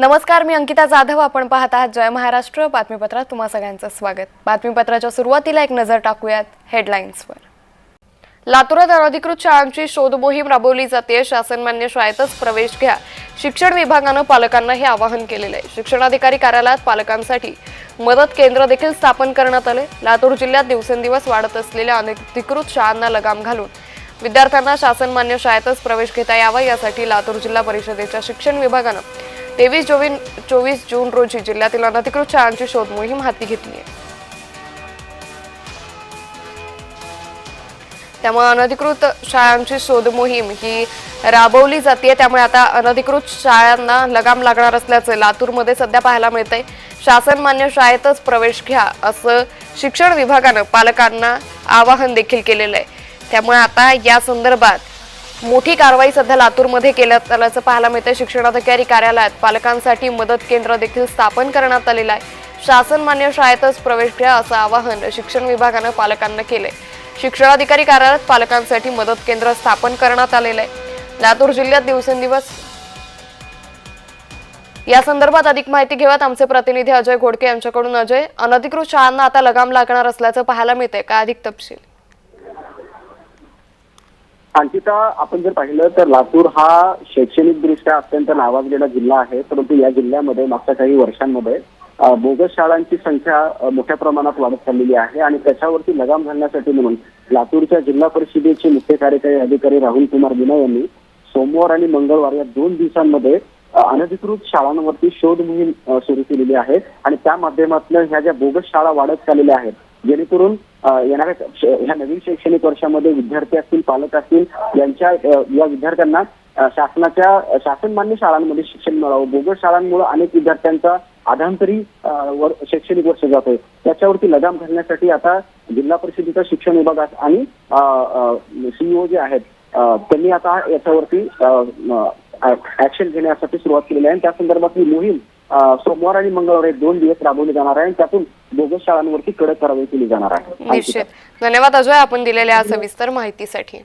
नमस्कार मी अंकिता जाधव. आपण पाहत आहात जय महाराष्ट्र. बातमीपत्रात तुम्हा सगळ्यांचं स्वागत. बातमीपत्राच्या सुरुवातीला एक नजर टाकूयात हेडलाईन्सवर लातूरात अनधिकृत शाळांची शोध मोहीम राबवली जाते. शासनमान्य शाळेतच प्रवेश घ्या. शिक्षण विभागानं पालकांना हे आवाहन केलेलं आहे. शिक्षणाधिकारी कार्यालयात पालकांसाठी मदत केंद्र देखील स्थापन करण्यात आले. लातूर जिल्ह्यात दिवसेंदिवस वाढत असलेल्या अनधिकृत शाळांना लगाम घालून विद्यार्थ्यांना शासनमान्य शाळेतच प्रवेश घेता यावा. यासाठी लातूर जिल्हा परिषदेच्या शिक्षण विभागानं तेवीस जोवीन चोवीस जून रोजी जिल्ह्यातील अनधिकृत शाळांची शोध मोहीम हाती घेतली आहे. त्यामुळे अनधिकृत शाळांची शोध मोहीम ही राबवली जाते त्यामुळे आता अनधिकृत शाळांना लगाम लागणार असल्याचं लातूरमध्ये सध्या पाहायला मिळतंय. शासन मान्य शाळेतच प्रवेश घ्या असं शिक्षण विभागानं पालकांना आवाहन देखील केलेलं आहे त्यामुळे आता या संदर्भात मोठी कारवाई सध्या लातूरमध्ये केल्यात. आल्याचं पाहायला मिळतं शिक्षणाधिकारी कार्यालयात पालकांसाठी मदत केंद्र देखील स्थापन करण्यात आलेलं आहे. शासन मान्य शाळेतच प्रवेश घ्या असं आवाहन शिक्षण विभागानं पालकांना केलंय. शिक्षणाधिकारी कार्यालयात पालकांसाठी मदत केंद्र स्थापन करण्यात आलेलं आहे. लातूर जिल्ह्यात दिवसेंदिवस या संदर्भात अधिक माहिती घेऊयात. आमचे प्रतिनिधी अजय घोडके यांच्याकडून. अजय अनधिकृत शाळांना आता लगाम लागणार असल्याचं पाहायला मिळतंय. काय अधिक तपशील? अंकिता आपण जर पाहिलं तर लातूर हा शैक्षणिकदृष्ट्या अत्यंत नावाजलेला जिल्हा आहे. परंतु या जिल्ह्यामध्ये मागच्या काही वर्षांमध्ये बोगस शाळांची संख्या मोठ्या प्रमाणात वाढत चाललेली आहे. आणि त्याच्यावरती लगाम घालण्यासाठी म्हणून लातूरच्या जिल्हा परिषदेचे मुख्य कार्यकारी अधिकारी राहुल कुमार मीना यांनी सोमवार आणि मंगळवार या दोन दिवसांमध्ये अनधिकृत शाळांवरती शोध मोहीम सुरू केलेली आहे. आणि त्या माध्यमातून ह्या ज्या बोगस शाळा वाढत चाललेल्या आहेत जेणेकरून येणाऱ्या ह्या नवीन शैक्षणिक वर्षामध्ये विद्यार्थी असतील पालक असतील यांच्या या विद्यार्थ्यांना शासनाच्या शासनमान्य शाळांमध्ये शिक्षण मिळावं. बोगस शाळांमुळे अनेक विद्यार्थ्यांचा आधांतरी वर शैक्षणिक वर्ष जातोय. त्याच्यावरती लगाम घालण्यासाठी आता जिल्हा परिषदेचा शिक्षण विभाग आणि सीईओ जे आहेत त्यांनी आता याच्यावरती ऍक्शन घेण्यासाठी सुरुवात केलेली आहे. त्या संदर्भात ही मोहीम सोमवार आणि मंगळवार हे दोन दिवस राबवले जाणार आहे आणि त्यातून बोगस शाळांवरती कडक कारवाई केली जाणार आहे. निश्चित. धन्यवाद अजय आपण दिलेल्या सविस्तर माहितीसाठी.